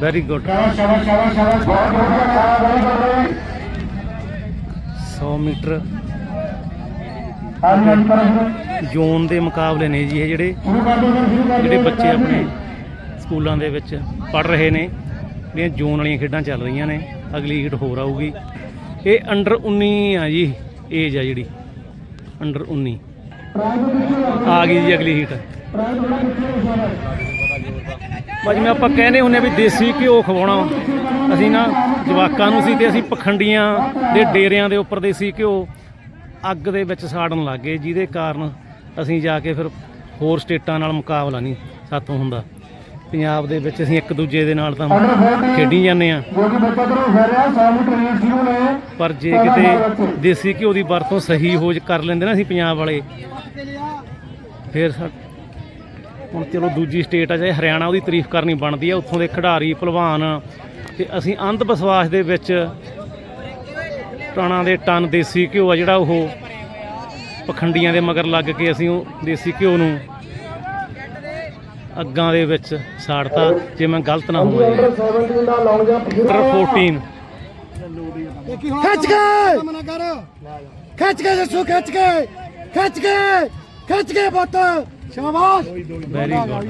Very good ਸ਼ਾਬਾਸ਼ ਸ਼ਾਬਾਸ਼ ਸ਼ਾਬਾਸ਼ ਸ਼ਾਬਾਸ਼ ਬਹੁਤ 100 ਮੀਟਰ ਜ਼ੋਨ ਦੇ ਮੁਕਾਬਲੇ ਨੇ ਜੀ ਇਹ ਜਿਹੜੇ ਜਿਹੜੇ ਬੱਚੇ ਆਪਣੇ ਸਕੂਲਾਂ ਦੇ ਵਿੱਚ ਪੜ ਰਹੇ ਨੇ, ਜਿਹੜੀਆਂ ਜ਼ੋਨ ਵਾਲੀਆਂ ਖੇਡਾਂ ਚੱਲ ਰਹੀਆਂ ਨੇ, ਅਗਲੀ ਹੀਟ ਹੋਰ ਆਊਗੀ। ਇਹ ਅੰਡਰ 19 ਆ ਜੀ ਏਜ ਆ ਜਿਹੜੀ ਅੰਡਰ 19 ਆ ਗਈ ਜੀ ਅਗਲੀ ਹੀਟ ਭਾਜੀ ਮੈਂ ਆਪਾਂ ਕਹਿੰਦੇ ਹੁੰਨੇ ਵੀ ਦੇਸੀ ਘਿਓ ਖਵਾਉਣਾ ਅਸੀਂ ਨਾ ਜਵਾਕਾਂ ਨੂੰ ਸੀ ਤੇ ਅਸੀਂ ਪਖੰਡੀਆਂ ਦੇ ਡੇਰਿਆਂ ਦੇ ਉੱਪਰ ਦੇਸੀ ਘਿਓ ਅੱਗ ਦੇ ਵਿੱਚ ਸਾੜਨ ਲੱਗ ਗਏ, ਜਿਹਦੇ ਕਾਰਨ ਅਸੀਂ ਜਾ ਕੇ ਫਿਰ ਹੋਰ ਸਟੇਟਾਂ ਨਾਲ ਮੁਕਾਬਲਾ ਨਹੀਂ ਸਾਥੋਂ ਹੁੰਦਾ। ਪੰਜਾਬ ਦੇ ਵਿੱਚ ਅਸੀਂ ਇੱਕ ਦੂਜੇ ਦੇ ਨਾਲ ਤਾਂ ਖੇਡੀ ਜਾਂਦੇ ਆ ਪਰ ਜੇ ਕਿਤੇ ਦੇਸੀ ਘਿਓ ਦੀ ਵਰਤੋਂ ਸਹੀ ਹੋ ਕਰ ਲੈਂਦੇ ਨਾ ਅਸੀਂ ਪੰਜਾਬ ਵਾਲੇ, ਫਿਰ ਸਾ- ਹੁਣ ਚਲੋ ਦੂਜੀ ਸਟੇਟ ਆ, ਚਾਹੇ ਹਰਿਆਣਾ ਉਹਦੀ ਤਾਰੀਫ ਕਰਨੀ ਬਣਦੀ ਆ, ਉੱਥੋਂ ਦੇ ਖਿਡਾਰੀ, ਭਲਵਾਨ, ਤੇ ਅਸੀਂ ਅੰਧ ਵਿਸ਼ਵਾਸ ਦੇ ਵਿੱਚ ਟਾਣਾ ਦੇ ਟਨ ਦੇਸੀ ਘਿਓ ਆ ਜਿਹੜਾ ਉਹ ਪਖੰਡੀਆਂ ਦੇ ਮਗਰ ਲੱਗ ਕੇ ਅਸੀਂ ਉਹ ਦੇਸੀ ਘਿਓ ਨੂੰ ਅੱਗਾਂ ਦੇ ਵਿੱਚ ਸਾੜਤਾ, ਜੇ ਮੈਂ ਗਲਤ ਨਾ ਹੋਵਾਂ ਜੀ। 14 ਖਿੱਚ ਕੇ! ਖਿੱਚ ਕੇ ਜੱਸੂ, ਖਿੱਚ ਕੇ! ਖਿੱਚ ਕੇ! ਖਿੱਚ ਕੇ ਪੁੱਤ! ਸ਼ਾਬਾਸ਼। Very good